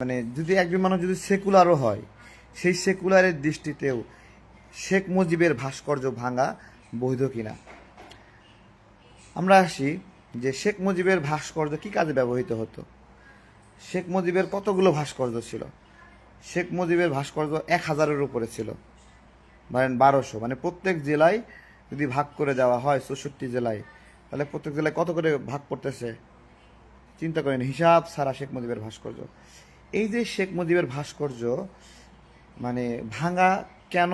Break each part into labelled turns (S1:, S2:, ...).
S1: মানে যদি একজন মানুষ যদি সেকুলারও হয়, সেই সেকুলারের দৃষ্টিতেও শেখ মুজিবের ভাস্কর্য ভাঙা বৈধ কিনা? আমরা আসি যে শেখ মুজিবের ভাস্কর্য কি কাজে ব্যবহৃত হতো? শেখ মুজিবের কতগুলো ভাস্কর্য ছিল? শেখ মুজিবের ভাস্কর্য এক হাজারের উপরে ছিল। মানে বারোশো। মানে প্রত্যেক জেলায় যদি ভাগ করে দেওয়া হয় চৌষট্টি জেলায়, তাহলে প্রত্যেক জেলায় কত করে ভাগ করতেছে? চিন্তা করেন, হিসাব সারা শেখ মুজিবের ভাস্কর্য। এই যে শেখ মুজিবের ভাস্কর্য মানে ভাঙা কেন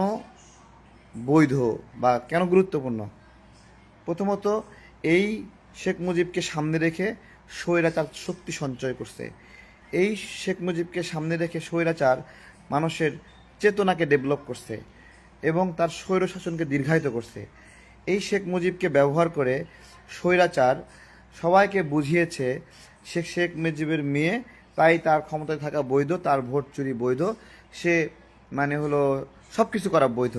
S1: বৈধ বা কেন গুরুত্বপূর্ণ? প্রথমত, এই শেখ মুজিবকে সামনে রেখে স্বৈরাচার শক্তি সঞ্চয় করছে। এই শেখ মুজিবকে সামনে রেখে স্বৈরাচার মানুষের চেতনাকে ডেভেলপ করছে এবং তার স্বৈর শাসনকে দীর্ঘায়িত করছে। এই শেখ মুজিবকে ব্যবহার করে স্বৈরাচার সবাইকে বুঝিয়েছে শেখ শেখ মুজিবের মেয়ে তাই তার ক্ষমতায় থাকা বৈধ, তার ভোট চুরি বৈধ। সে মানে হলো সব কিছু করা বৈধ।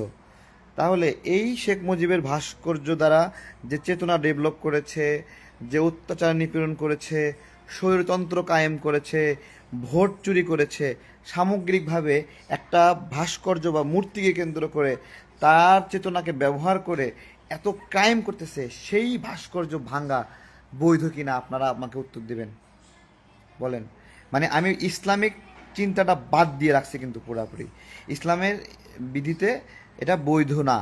S1: তাহলে এই শেখ মুজিবের ভাস্কর্য দ্বারা যে চেতনা ডেভেলপ করেছে, যে অত্যাচার নিপীড়ন করেছে স্বৈরতন্ত্র কায়েম করেছে, ভোট চুরি করেছে, সামগ্রিকভাবে একটা ভাস্কর্য বা মূর্তিকে কেন্দ্র করে তার চেতনাকে ব্যবহার করে এত ক্রাইম করতেছে, সেই ভাস্কর্য ভাঙ্গা বৈধ কিনা আপনারা আমাকে উত্তর দেবেন। বলেন। মানে আমি ইসলামিক চিন্তাটা বাদ দিয়ে রাখছি কিন্তু পুরাপুরি। ইসলামের বিধিতে এটা বৈধ না,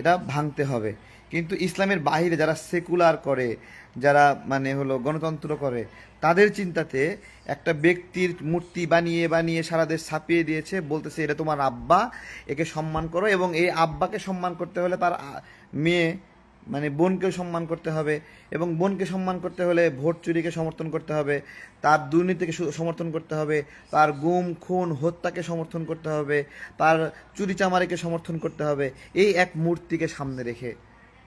S1: এটা ভাঙতে হবে। কিন্তু ইসলামের বাহিরে যারা সেকুলার করে, যারা মানে হলো গণতন্ত্র করে, তাদের চিন্তাতে একটা ব্যক্তির মূর্তি বানিয়ে বানিয়ে সারা দেশ ছাপিয়ে দিয়েছে, বলতেছে এটা তোমার আব্বা, একে সম্মান করো এবং এই আব্বাকে সম্মান করতে হলে তার মেয়ে মানে বোনকেও সম্মান করতে হবে এবং বোনকে সম্মান করতে হলে ভোট চুরিকে সমর্থন করতে হবে, তার দুর্নীতিকে সমর্থন করতে হবে, তার গুম, খুন, হত্যাকে সমর্থন করতে হবে, তার চুরি চামারিকে সমর্থন করতে হবে, এই এক মূর্তিকে সামনে রেখে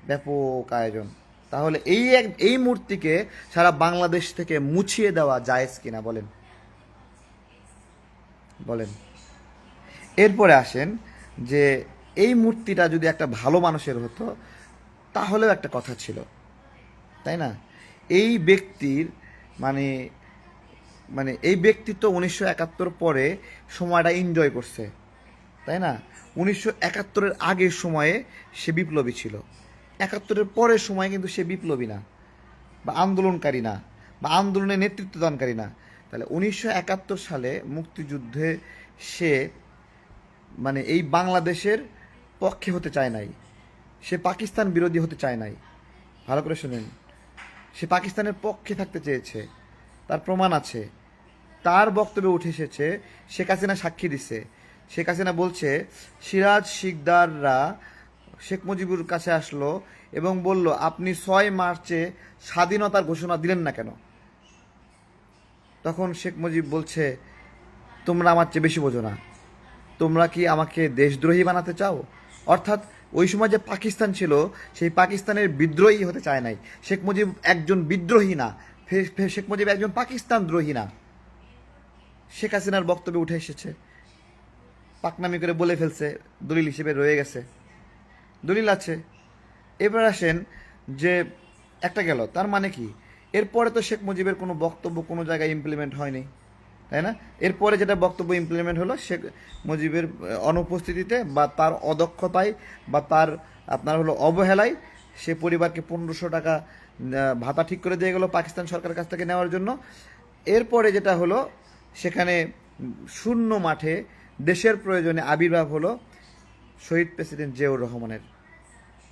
S1: ব্যাপক আয়োজন। তাহলে এই এক, এই মূর্তিকে সারা বাংলাদেশ থেকে মুছিয়ে দেওয়া জায়েজ কিনা বলেন? বলেন। এরপরে আসেন যে এই মূর্তিটা যদি একটা ভালো মানুষের হতো তাহলেও একটা কথা ছিল। তাই না? এই ব্যক্তির মানে মানে এই ব্যক্তিত্ব উনিশশো একাত্তর পরে সময়টা এনজয় করছে। তাই না? উনিশশো একাত্তরের আগের সময়ে সে বিপ্লবী ছিল। একাত্তরের পরের সময় কিন্তু সে বিপ্লবী না, বা আন্দোলনকারী না, বা আন্দোলনে নেতৃত্ব দানকারী না। তাহলে উনিশশো একাত্তর সালে মুক্তিযুদ্ধে সে মানে এই বাংলাদেশের পক্ষে হতে চায় নাই। সে পাকিস্তান বিরোধী হতে চায় নাই। ভালো করে শুনেন। সে পাকিস্তানের পক্ষে থাকতে চেয়েছে। তার প্রমাণ আছে। তার বক্তব্যে উঠে এসেছে, শেখ হাসিনা সাক্ষী দিছে। শেখ হাসিনা বলছে, সিরাজ শিকদাররা শেখ মুজিবুর কাছে আসলো এবং বলল, আপনি ছয় মার্চে স্বাধীনতার ঘোষণা দিলেন না কেন? তখন শেখ মুজিব বলছে, তোমরা আমার চেয়ে বেশি বোঝো না। তোমরা কি আমাকে দেশদ্রোহী বানাতে চাও? অর্থাৎ ওই সময় যে পাকিস্তান ছিল, সেই পাকিস্তানের বিদ্রোহী হতে চায় নাই। শেখ মুজিব একজন বিদ্রোহী না। শেখ মুজিব একজন পাকিস্তান দ্রোহী না। শেখ হাসিনার বক্তব্যে উঠে এসেছে। পাকনামি করে বলে ফেলছে, দলিল হিসেবে রয়ে গেছে। দলিল আছে। এবার আসেন যে একটা গেল, তার মানে কি? এরপরে তো শেখ মুজিবের কোনো বক্তব্য কোনো জায়গায় ইমপ্লিমেন্ট হয়নি। তাই না? এরপরে যেটা বক্তব্য ইমপ্লিমেন্ট হলো, শেখ মুজিবের অনুপস্থিতিতে বা তার অদক্ষতায় বা তার, আপনার হলো অবহেলায় সে পরিবারকে পনেরোশো টাকা ভাতা ঠিক করে দিয়ে গেল পাকিস্তান সরকারের কাছ থেকে নেওয়ার জন্য। এরপরে যেটা হলো, সেখানে শূন্য মাঠে দেশের প্রয়োজনে আবির্ভাব হলো শহীদ প্রেসিডেন্ট জিয়াউর রহমানের।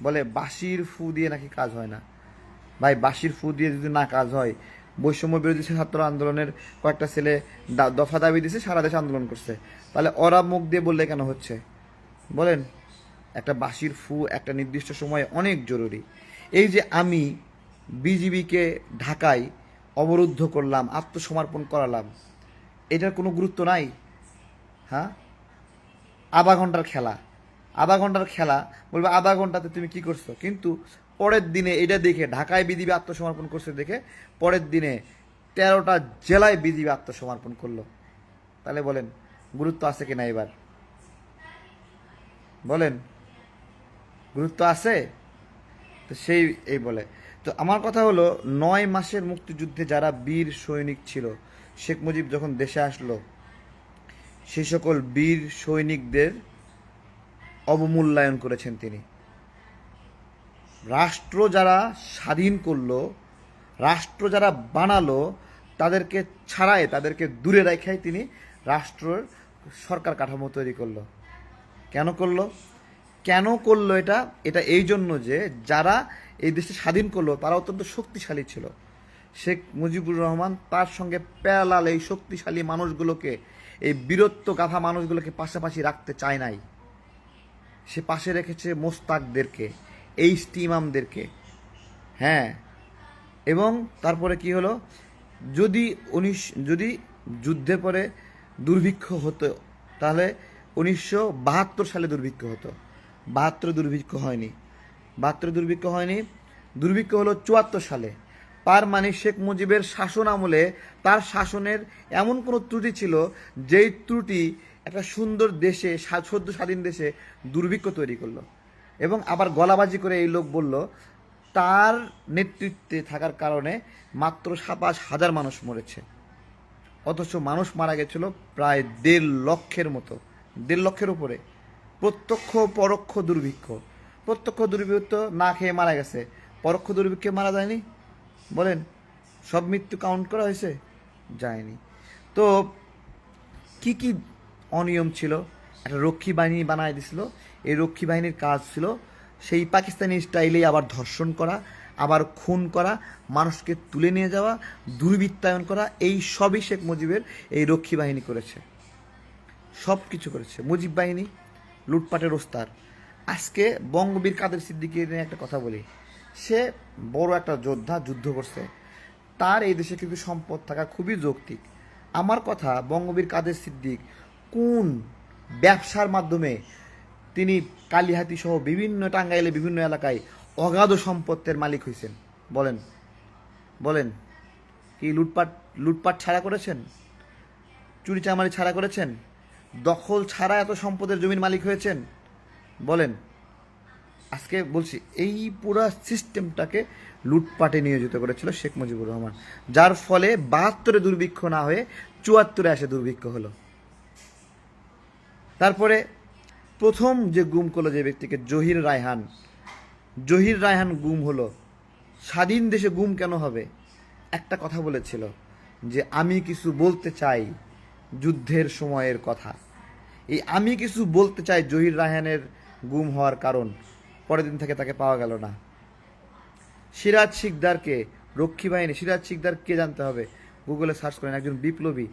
S1: বলে বাঁশির ফু দিয়ে নাকি কাজ হয় না। ভাই, বাঁশির ফু দিয়ে যদি না কাজ হয় বৈষম্য বিরোধী ছাত্র আন্দোলনের কয়েকটা ছেলে দফা দাবি দিছে, সারা দেশে আন্দোলন করছে। তাহলে ওরা মুখ দিয়ে বললে কেন হচ্ছে? বলেন, একটা বাঁশির ফু, একটা নির্দিষ্ট সময়ে অনেক জরুরি। এই যে আমি বিজিবিকে ঢাকায় অবরুদ্ধ করলাম, আত্মসমর্পণ করালাম, এটার কোনো গুরুত্ব নাই? হ্যাঁ? আধা ঘণ্টার খেলা। আধা ঘণ্টার খেলা, বলবে আধা ঘন্টাতে তুমি কি করছ? কিন্তু পরের দিনে এটা দেখে ঢাকায় বিজিবি আত্মসমর্পণ করছে দেখে পরের দিনে তেরোটা জেলায় বিজিবি আত্মসমর্পণ করল। তাহলে বলেন, গুরুত্ব আছে কিনা এবার? বলেন, গুরুত্ব আছে? তো সেই এই বলে। তো আমার কথা হলো, নয় মাসের মুক্তিযুদ্ধে যারা বীর সৈনিক ছিল, শেখ মুজিব যখন দেশে আসলো, সেই সকল বীর সৈনিকদের অবমূল্যায়ন করেছেন তিনি। রাষ্ট্র যারা স্বাধীন করল, রাষ্ট্র যারা বানালো, তাদেরকে ছাড়াই তাদেরকে দূরে রেখাই তিনি রাষ্ট্রের সরকার কাঠামো তৈরি করল। কেন করল? কেন করল এটা? এটা এই জন্য যে যারা এই দেশে স্বাধীন করল, তারা অত্যন্ত শক্তিশালী ছিল। শেখ মুজিবুর রহমান তার সঙ্গে প্যালাল এই শক্তিশালী মানুষগুলোকে, এই বীরত্ব গাথা মানুষগুলোকে পাশাপাশি রাখতে চায় নাই। সে পাশে রেখেছে মোস্তাকদেরকে। এই ইমামদেরকে হ্যাঁ। এবং তারপরে কি হলো? যদি উনিশ, যদি যুদ্ধে পরে দুর্ভিক্ষ হতো, তাহলে উনিশশো বাহাত্তর সালে দুর্ভিক্ষ হতো। বাহাত্তরে দুর্ভিক্ষ হয়নি। বাহাত্তর দুর্ভিক্ষ হয়নি। দুর্ভিক্ষ হলো চুয়াত্তর সালে। পার মানে শেখ মুজিবের শাসন আমলে তার শাসনের এমন কোনো ত্রুটি ছিল, যেই ত্রুটি একটা সুন্দর দেশে সদ্য স্বাধীন দেশে দুর্ভিক্ষ তৈরি করল। এবং আবার গলাবাজি করে এই লোক বলল, তার নেতৃত্বে থাকার কারণে মাত্র সাতাশ হাজার মানুষ মরেছে। অথচ মানুষ মারা গেছিল প্রায় দেড় লক্ষের মতো। দেড় লক্ষের উপরে। প্রত্যক্ষ, পরোক্ষ দুর্ভিক্ষ। প্রত্যক্ষ দুর্ভিক্ষ না খেয়ে মারা গেছে। পরোক্ষ দুর্ভিক্ষে মারা যায়নি? বলেন, সব মৃত্যু কাউন্ট করা হয়েছে? যায়নি। তো কি কি অনিয়ম ছিল? একটা রক্ষী বাহিনী বানায় দিছিল। এই রক্ষী বাহিনীর কাজ ছিল সেই পাকিস্তানি স্টাইলেই আবার ধর্ষণ করা, আবার খুন করা, মানুষকে তুলে নিয়ে যাওয়া, দুর্বৃত্তায়ন করা, এই সবই শেখ মুজিবের এই রক্ষী বাহিনী করেছে। সব কিছু করেছে। মুজিব বাহিনী, লুটপাটের ওস্তার আজকে বঙ্গবীর কাদের সিদ্দিকের নিয়ে একটা কথা বলি। সে বড় একটা যোদ্ধা, যুদ্ধ করছে। তার এই দেশে কিন্তু সম্পদ থাকা খুবই যৌক্তিক। আমার কথা, বঙ্গবীর কাদের সিদ্দিক কোন ব্যবসার মাধ্যমে তিনি কালিহাতি সহ বিভিন্ন টাঙ্গাইলে বিভিন্ন এলাকায় অগাধ সম্পত্তির মালিক হয়েছেন বলেন বলেন, কি লুটপাট লুটপাট ছাড়া করেছেন? চুরি চামারি ছাড়া করেছেন? দখল ছাড়া এত সম্পদের জমির মালিক হয়েছেন? বলেন, আজকে বলছি, এই পুরো সিস্টেমটাকে লুটপাটে নিয়োজিত করেছিল শেখ মুজিবুর রহমান, যার ফলে বাহাত্তরে দুর্ভিক্ষ না হয়ে চুয়াত্তরে আসে দুর্ভিক্ষ হলো। তারপরে প্রথম যে গুম করল যে ব্যক্তিকে, জহির রায়হান। জহির রায়হান গুম হলো। স্বাধীন দেশে গুম কেন হবে? একটা কথা বলেছিল যে, আমি কিছু বলতে চাই যুদ্ধের সময়ের কথা। এই আমি কিছু বলতে চাই জহির রায়হানের গুম হওয়ার কারণ, পরের দিন থেকে তাকে পাওয়া গেল না। সিরাজ শিকদারকে, রক্ষী বাহিনী, সিরাজ শিকদার কে জানতে হবে? গুগলে সার্চ করেন, একজন বিপ্লবী।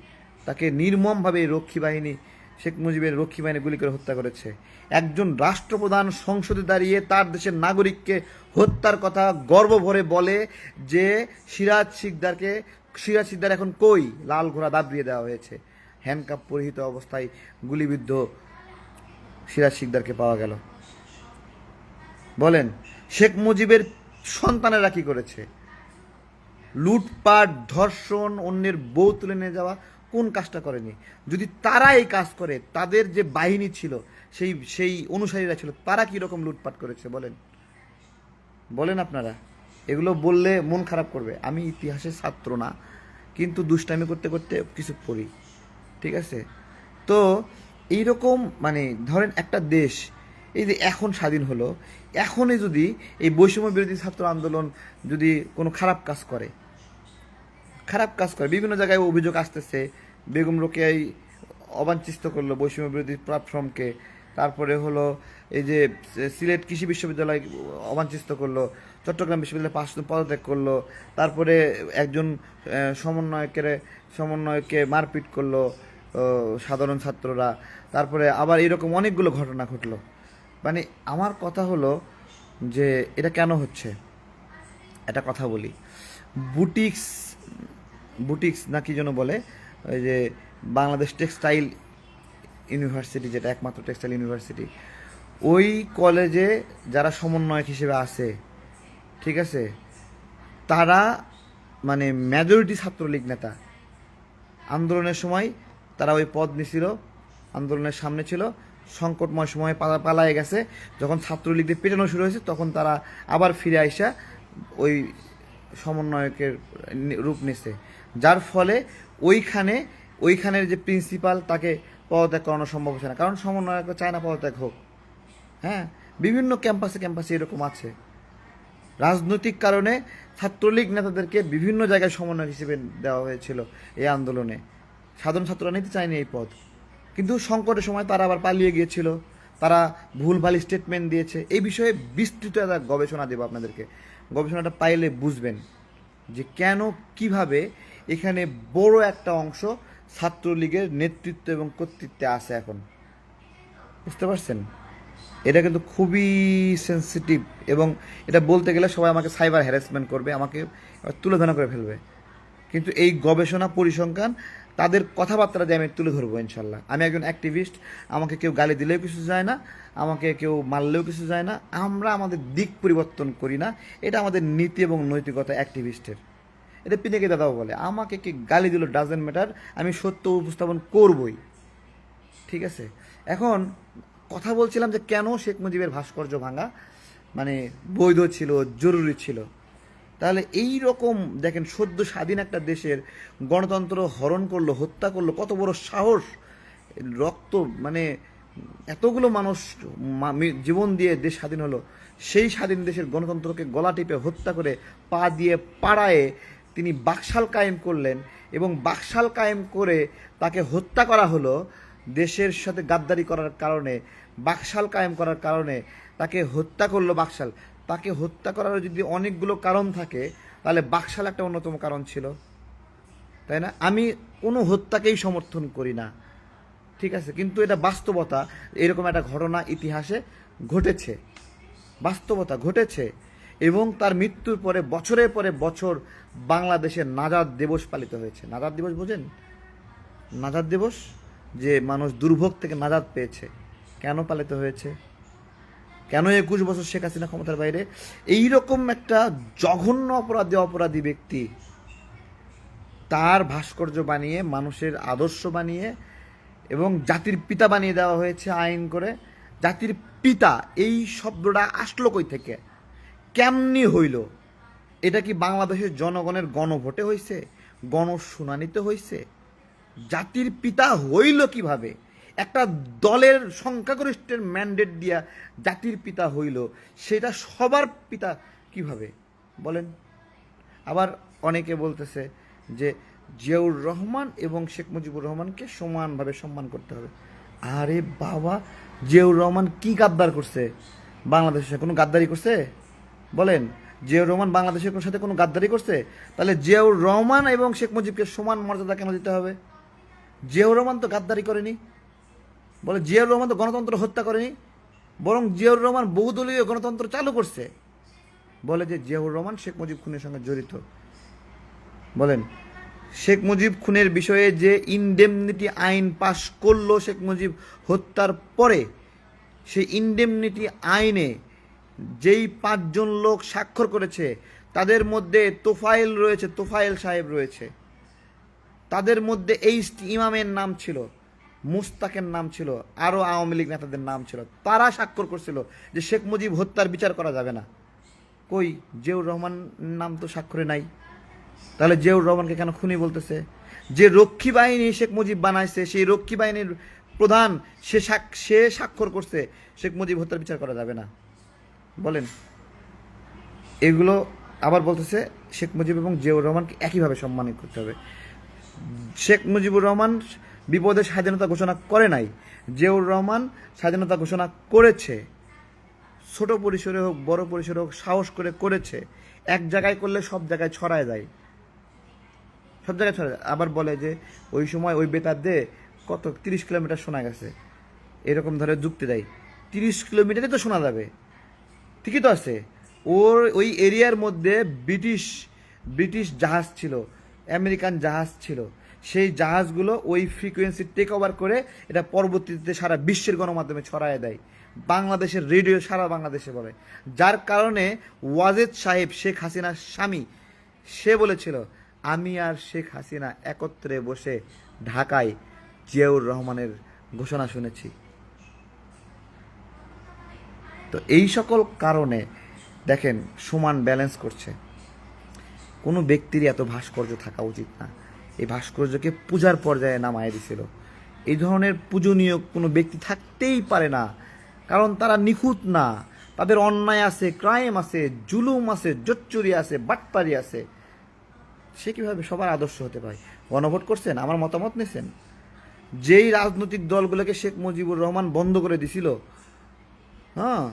S1: তাকে নির্মমভাবে রক্ষী বাহিনী শেখ মুজিবের রক্ষী বাহিনী গুলি করে হত্যা করেছে। একজন রাষ্ট্রপ্রধান সংসদে দাঁড়িয়ে তার দেশের নাগরিককে হত্যার কথা গর্ব ভরে বলে যে সিরাজ শিকদারকে সিরাজ শিকদার এখন কই? লাল ঘোড়া দাবড়িয়ে দেওয়া হয়েছে। হ্যান্ডকাপ পরিহিত অবস্থায় গুলিবিদ্ধ সিরাজ শিকদারকে পাওয়া গেল। বলেন, শেখ মুজিবের সন্তানেরা কি করেছে? লুটপাট, ধর্ষণ, অন্যের বউ তুলে নিয়ে যাওয়া কোন কাজটা করেনি। যদি তারা এই কাজ করে, তাদের যে বাহিনী ছিল, সেই সেই অনুসারীরা ছিল, তারা কি রকম লুটপাট করেছে বলেন? বলেন আপনারা। এগুলো বললে মন খারাপ করবে। আমি ইতিহাসের ছাত্র না, কিন্তু দুষ্টামি করতে করতে কিছু পড়ি। ঠিক আছে? তো এইরকম মানে ধরেন একটা দেশ, এই যে এখন স্বাধীন হলো, এখনই যদি এই বৈষম্য বিরোধী ছাত্র আন্দোলন যদি কোনো খারাপ কাজ করে খারাপ কাজ করে। বিভিন্ন জায়গায় অভিযোগ আসতেছে, বেগম রোকেয়াই অবাঞ্ছিত করল বৈষম্য বিরোধী প্ল্যাটফর্মকে তারপরে হলো এই যে সিলেট কৃষি বিশ্ববিদ্যালয় অবাঞ্ছিত করল, চট্টগ্রাম বিশ্ববিদ্যালয় পাঁচ পদত্যাগ করল। তারপরে একজন সমন্বয়কের, সমন্বয়কে মারপিট করল সাধারণ ছাত্ররা। তারপরে আবার এরকম অনেকগুলো ঘটনা ঘটলো। মানে আমার কথা হলো যে, এটা কেন হচ্ছে? একটা কথা বলি। বুটিক্স বুটিক্স না কি যেন বলে, ওই যে বাংলাদেশ টেক্সটাইল ইউনিভার্সিটি, যেটা একমাত্র টেক্সটাইল ইউনিভার্সিটি, ওই কলেজে যারা সমন্বয়ক হিসেবে আছে, ঠিক আছে, তারা মানে মেজরিটি ছাত্রলীগ নেতা। আন্দোলনের সময় তারা ওই পদ নিছিল, আন্দোলনের সামনে ছিল, সংকটময় সময়ে পালা, পালায় গেছে, যখন ছাত্রলীগদের পেটানো শুরু হয়েছে, তখন তারা আবার ফিরে আইসা ওই সমন্বয়কের রূপ নিছে। যার ফলে ওইখানে, ওইখানের যে প্রিন্সিপাল তাকে পদত্যাগ করানো সম্ভব হচ্ছে না। কারণ সমন্বয়ক চায় না পদত্যাগ হোক হ্যাঁ? বিভিন্ন ক্যাম্পাসে ক্যাম্পাসে এরকম আছে। রাজনৈতিক কারণে ছাত্রলীগ নেতাদেরকে বিভিন্ন জায়গায় সমন্বয় হিসেবে দেওয়া হয়েছিল এই আন্দোলনে। সাধারণ ছাত্ররা নিতে চায়নি এই পদ। কিন্তু সংকটের সময় তারা আবার পালিয়ে গিয়েছিল। তারা ভুলভাল স্টেটমেন্ট দিয়েছে। এই বিষয়ে বিস্তৃত একটা গবেষণা দেবো আপনাদেরকে। গবেষণাটা পাইলে বুঝবেন যে কেন, কীভাবে এখানে বড় একটা অংশ ছাত্রলীগের নেতৃত্ব এবং কর্তৃত্বে আছে এখন। বুঝতে পারছেন? এটা কিন্তু খুবই সেন্সিটিভ এবং এটা বলতে গেলে সবাই আমাকে সাইবার হ্যারাসমেন্ট করবে, আমাকে তুলোধনা করে ফেলবে। কিন্তু এই গবেষণা পরিসংখ্যান, তাদের কথাবার্তা দিয়ে আমি তুলে ধরবো ইনশাল্লাহ। আমি একজন অ্যাক্টিভিস্ট আমাকে কেউ গালি দিলেও কিছু যায় না, আমাকে কেউ মারলেও কিছু যায় না। আমরা আমাদের দিক পরিবর্তন করি না, এটা আমাদের নীতি এবং নৈতিকতা অ্যাক্টিভিস্টের এটা পিনেকে দাদাও বলে, আমাকে কি গালি দিল ডাজেন্ট ম্যাটার আমি সত্য উপস্থাপন করবই। ঠিক আছে? এখন কথা বলছিলাম যে কেন শেখ মুজিবের ভাস্কর্য ভাঙা? মানে বৈধ ছিল, জরুরি ছিল। তাহলে এই রকম দেখেন সদ্য স্বাধীন একটা দেশের গণতন্ত্র হরণ করল, হত্যা করল, কত বড় সাহস! রক্ত মানে এতগুলো মানুষ জীবন দিয়ে দেশ স্বাধীন হলো, সেই স্বাধীন দেশের গণতন্ত্রকে গলা টিপে হত্যা করে পা দিয়ে পাড়ায়ে তিনি বাকশাল কায়েম করলেন এবং বাকশাল কায়েম করে তাকে হত্যা করা হলো দেশের সাথে গাদ্দারি করার কারণে, বাকশাল কায়েম করার কারণে তাকে হত্যা করল বাকশাল। তাকে হত্যা করার যদি অনেকগুলো কারণ থাকে, তাহলে বাকশাল একটা অন্যতম কারণ ছিল। তাই না? আমি কোনো হত্যাকেই সমর্থন করি না। ঠিক আছে? কিন্তু এটা বাস্তবতা। এরকম একটা ঘটনা ইতিহাসে ঘটেছে। বাস্তবতা ঘটেছে। এবং তার মৃত্যুর পরে, বছরের পরে বছর বাংলাদেশে নাজাদ দিবস পালিত হয়েছে। নাজাদ দিবস বোঝেন? নাজাদ দিবস যে মানুষ দুর্ভোগ থেকে নাজাদ পেয়েছে, কেন পালিত হয়েছে? কেন একুশ বছর শেখ হাসিনা ক্ষমতার বাইরে? এই রকম একটা জঘন্য অপরাধী অপরাধী ব্যক্তি তার ভাস্কর্য বানিয়ে, মানুষের আদর্শ বানিয়ে এবং জাতির পিতা বানিয়ে দেওয়া হয়েছে আইন করে। জাতির পিতা, এই শব্দটা আসলো কই থেকে? কেমনি হইল? এটা কি বাংলাদেশের জনগণের গণভোটে হয়েছে গণশুনানিতে হয়েছে জাতির পিতা হইল কীভাবে? একটা দলের সংখ্যাগরিষ্ঠের ম্যান্ডেট দিয়া জাতির পিতা হইল, সেটা সবার পিতা কীভাবে? বলেন। আবার অনেকে বলতেছে যে জিয়াউর রহমান এবং শেখ মুজিবুর রহমানকে সমানভাবে সম্মান করতে হবে। আরে বাবা, জিয়াউর রহমান কি গাদ্দার করছে? বাংলাদেশে কোনো গাদ্দারি করছে? বলেন, জিয়াউর রহমান বাংলাদেশের কোনো সাথে কোনো গাদ্দারি করছে? তাহলে জিয়াউর রহমান এবং শেখ মুজিবকে সমান মর্যাদা কেন দিতে হবে? জিয়াউর রহমান তো গাদ্দারি করেনি। বলে, জিয়াউর রহমান তো গণতন্ত্র হত্যা করেনি। বরং জিয়াউর রহমান বহুদলীয় গণতন্ত্র চালু করছে। বলে যে জিয়াউর রহমান, শেখ মুজিব খুনের সঙ্গে জড়িত। বলেন, শেখ মুজিব খুনের বিষয়ে যে ইনডেমনিটি আইন পাশ করল শেখ মুজিব হত্যার পরে, সেই ইনডেমনিটি আইনে যেই পাঁচজন লোক স্বাক্ষর করেছে, তাদের মধ্যে তোফাইল রয়েছে তোফাইল সাহেব রয়েছে। তাদের মধ্যে এই ইমামের নাম ছিল, মুস্তাকের নাম ছিল, আরও আওয়ামী লীগ নেতাদের নাম ছিল। তারা স্বাক্ষর করছিল যে শেখ মুজিব হত্যার বিচার করা যাবে না। কই, জিয়াউর রহমান নাম তো স্বাক্ষরে নাই। তাহলে জিয়াউর রহমানকে কেন খুনি বলতেছে? যে রক্ষী বাহিনী শেখ মুজিব বানাইছে, সেই রক্ষী বাহিনীর প্রধান, সে সে স্বাক্ষর করছে, শেখ মুজিব হত্যার বিচার করা যাবে না। বলেন। এগুলো আবার বলতেছে শেখ মুজিব এবং জিয়াউর রহমানকে একইভাবে সম্মানিত করতে হবে। শেখ মুজিবুর রহমান বিপদে স্বাধীনতা ঘোষণা করে নাই। জিয়াউর রহমান স্বাধীনতা ঘোষণা করেছে। ছোট পরিসরে হোক, বড় পরিসরে হোক, সাহস করে করেছে। এক জায়গায় করলে সব জায়গায় ছড়ায় যায়। সব জায়গায় ছড়ায় যায়। আবার বলে যে, ওই সময় ওই বেতার দে কত, তিরিশ কিলোমিটার শোনা গেছে। এরকম ধরে যুক্তি দেয়। তিরিশ কিলোমিটারে তো শোনা যাবে। ঠিকই তো আছে। ওর ওই এরিয়ার মধ্যে ব্রিটিশ ব্রিটিশ জাহাজ ছিল, আমেরিকান জাহাজ ছিল। সেই জাহাজগুলো ওই ফ্রিকোয়েন্সি টেক ওভার করে এটা পরবর্তীতে সারা বিশ্বের গণমাধ্যমে ছড়ায় দেয়। বাংলাদেশের রেডিও সারা বাংলাদেশে বলে। যার কারণে ওয়াজেদ সাহেব, শেখ হাসিনার স্বামী, সে বলেছিল, আমি আর শেখ হাসিনা একত্রে বসে ঢাকায় জিয়াউর রহমানের ঘোষণা শুনেছি। তো এই সকল কারণে, দেখেন, সমান ব্যালেন্স করছে। কোনো ব্যক্তিরই এত ভাস্কর্য থাকা উচিত না। এই ভাস্কর্যকে পূজার পর্যায়ে নামায় দিছিল। এই ধরনের পূজনীয় কোনো ব্যক্তি থাকতেই পারে না। কারণ তারা নিখুঁত না। তাদের অন্যায় আছে ক্রাইম আছে, জুলুম আছে জোচ্চুরি আছে, বাটপারি আছে। সে কীভাবে সবার আদর্শ হতে পারে? গণভোট করছেন? আমার মতামত নিয়েছেন যেই রাজনৈতিক দলগুলোকে শেখ মুজিবুর রহমান বন্ধ করে দিছিল হ্যাঁ।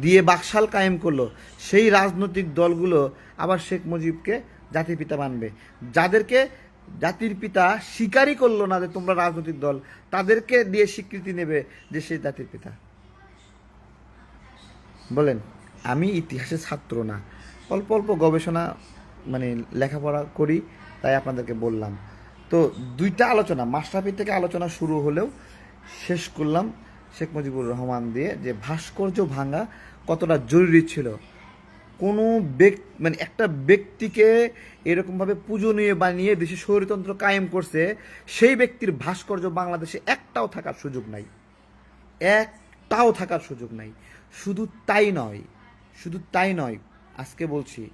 S1: দিয়ে বাকশাল কায়েম করল। সেই রাজনৈতিক দলগুলো আবার শেখ মুজিবকে জাতির পিতা মানবে। যাদেরকে জাতির পিতা স্বীকারই করল না যে তোমরা রাজনৈতিক দল, তাদেরকে দিয়ে স্বীকৃতি নেবে যে সেই জাতির পিতা। বলেন, আমি ইতিহাসের ছাত্র না। অল্প অল্প গবেষণা মানে লেখাপড়া করি, তাই আপনাদেরকে বললাম। তো দুইটা আলোচনা মাস্টারপি থেকে আলোচনা শুরু হলেও শেষ করলাম। শেখ মুজিবুর রহমান দিয়ে যে ভাস্কর্য ভাঙা কতটা জরুরি ছিল। কোনো ব্যক্তি মানে একটা ব্যক্তিকে এরকমভাবে পূজনীয় বানিয়ে দেশে স্বৈরতন্ত্র কায়েম করছে, সেই ব্যক্তির ভাস্কর্য বাংলাদেশে একটাও থাকার সুযোগ নাই। একটাও থাকার সুযোগ নাই। শুধু তাই নয়, শুধু তাই নয়, আজকে বলছি,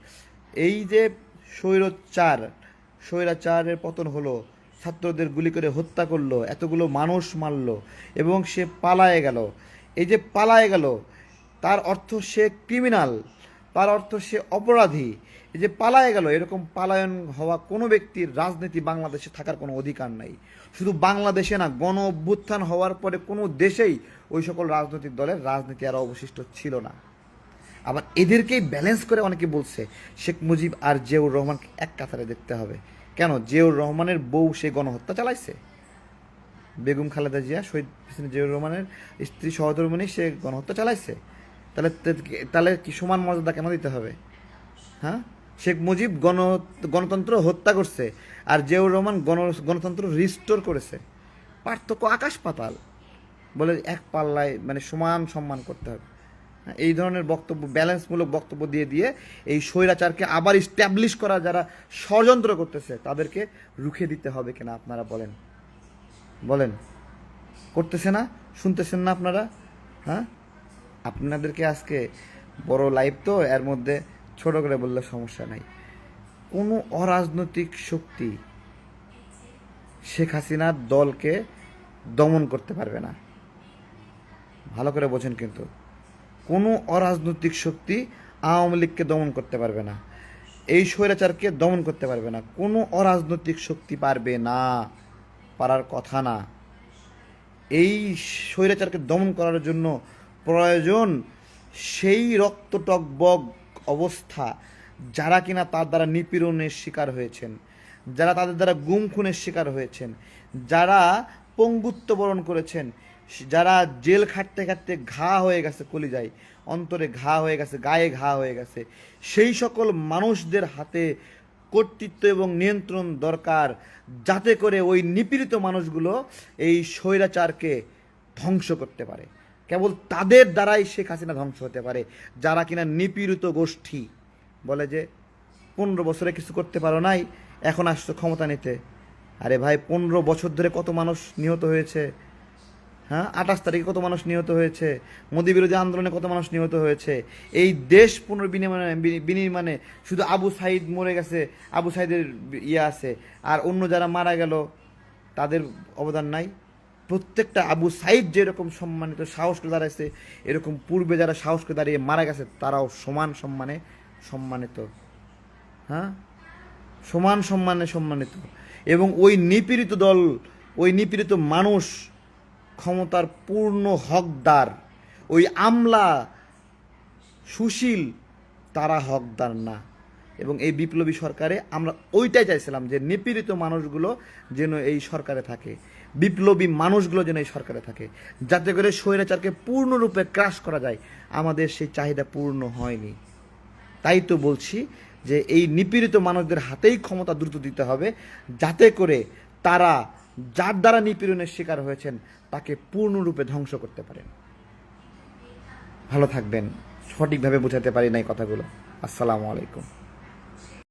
S1: এই যে স্বৈরচার স্বৈরাচারের পতন হলো ছাত্রদের গুলি করে হত্যা করল, এতগুলো মানুষ মারল এবং সে পালায়ে গেল। এই যে পালায়ে গেল, তার অর্থ সে ক্রিমিনাল তার অর্থ সে অপরাধী। এই যে পালায়ে গেল, এরকম পালায়ন হওয়া কোনো ব্যক্তির রাজনীতি বাংলাদেশে থাকার কোনো অধিকার নাই। শুধু বাংলাদেশে না, গণ অভ্যুত্থান হওয়ার পরে কোনো দেশেই ওই সকল রাজনৈতিক দলের রাজনীতি আর অবশিষ্ট ছিল না। আবার এদেরকেই ব্যালেন্স করে অনেকে বলছে, শেখ মুজিব আর জিয়াউর রহমানকে এক কাতারে দেখতে হবে। কেন জিয়াউর রহমানের বউ সে গণহত্যা চালাইছে? বেগম খালেদা জিয়া, শহীদ জিয়াউর রহমানের স্ত্রী সহধর্মিনী সে গণহত্যা চালাইছে? তাহলে তাহলে কি সমান মর্যাদা কেন দিতে হবে? হ্যাঁ? শেখ মুজিব গণ গণতন্ত্র হত্যা করছে আর জিয়াউর রহমান গণ গণতন্ত্র রিস্টোর করেছে। পার্থক্য আকাশ পাতাল। বলে এক পাল্লায় মানে সমান সম্মান করতে হবে। এই ধরনের বক্তব্য, ব্যালেন্সমূলক বক্তব্য দিয়ে দিয়ে এই স্বৈরাচারকে আবার স্ট্যাবলিশ করা যারা ষড়যন্ত্র করতেছে, তাদেরকে রুখে দিতে হবে কিনা আপনারা বলেন। বলেন। করতেছে না? শুনতেছেন না আপনারা? হ্যাঁ? আপনাদেরকে আজকে বড় লাইভ তো, এর মধ্যে ছোট করে বললে সমস্যা নাই। কোনো অরাজনৈতিক শক্তি শেখ হাসিনার দলকে দমন করতে পারবে না। ভালো করে বোঝেন কিন্তু। কোনো অরাজনৈতিক শক্তি আওয়ামী লীগকে দমন করতে পারবে না। এই স্বৈরাচারকে দমন করতে পারবে না। কোনো অরাজনৈতিক শক্তি পারবে না। পারার কথা না। এই স্বৈরাচারকে দমন করার জন্য প্রয়োজন সেই রক্তটকবগ অবস্থা, যারা কিনা তার দ্বারা নিপীড়নের শিকার হয়েছেন, যারা তাদের দ্বারা গুম খুনের শিকার হয়েছেন, যারা পঙ্গুত্ব বরণ করেছেন যারা জেল খাটতে খাটতে ঘা হয়ে গেছে, কলিজায়, অন্তরে ঘা হয়ে গেছে, গায়ে ঘা হয়ে গেছে, সেই সকল মানুষদের হাতে কর্তৃত্ব এবং নিয়ন্ত্রণ দরকার যাতে করে ওই নিপীড়িত মানুষগুলো এই স্বৈরাচারকে ধ্বংস করতে পারে। কেবল তাদের দ্বারাই শেখ হাসিনা ধ্বংস হতে পারে, যারা কিনা নিপীড়িত গোষ্ঠী। বলে যে, পনেরো বছরে কিছু করতে পারো নাই, এখন আসছো ক্ষমতা নিতে। আরে ভাই, পনেরো বছর ধরে কত মানুষ নিহত হয়েছে? হ্যাঁ? আঠাশ তারিখে কত মানুষ নিহত হয়েছে? মোদী বিরোধী আন্দোলনে কত মানুষ নিহত হয়েছে? এই দেশ পুনর্বিনির্মাণে বি- বিনির্মাণে শুধু আবু সাইদ মরে গেছে, আবু সাইদের ইয়ে আছে, আর অন্য যারা মারা গেল, তাদের অবদান নাই। প্রত্যেকটা আবু সাইদ যেরকম সম্মানিত সাহস করে দাঁড়াইছে, এরকম পূর্বে যারা সাহস করে দাঁড়িয়ে মারা গেছে, তারাও সমান সম্মানে সম্মানিত। হ্যাঁ? সমান সম্মানে সম্মানিত। এবং ওই নিপীড়িত দল, ওই নিপীড়িত মানুষ ক্ষমতার পূর্ণ হকদার। ওই আমলা, সুশীল, তারা হকদার না। এবং এই বিপ্লবী সরকারে আমরা ওইটাই চাইছিলাম যে নিপীড়িত মানুষগুলো যেন এই সরকারে থাকে। বিপ্লবী মানুষগুলো যেন এই সরকারে থাকে। যাতে করে স্বৈরাচারকে পূর্ণরূপে ক্রাশ করা যায়। আমাদের সেই চাহিদা পূর্ণ হয়নি। তাই তো বলছি যে এই নিপীড়িত মানুষদের হাতেই ক্ষমতা দ্রুত দিতে হবে। যাতে করে তারা যার দ্বারা নিপীড়নের শিকার হয়েছেন, তাকে পূর্ণরূপে ধ্বংস করতে পারেন। ভালো থাকবেন। সঠিকভাবে বোঝাতে পারি নাই কথাগুলো। আসসালামু আলাইকুম।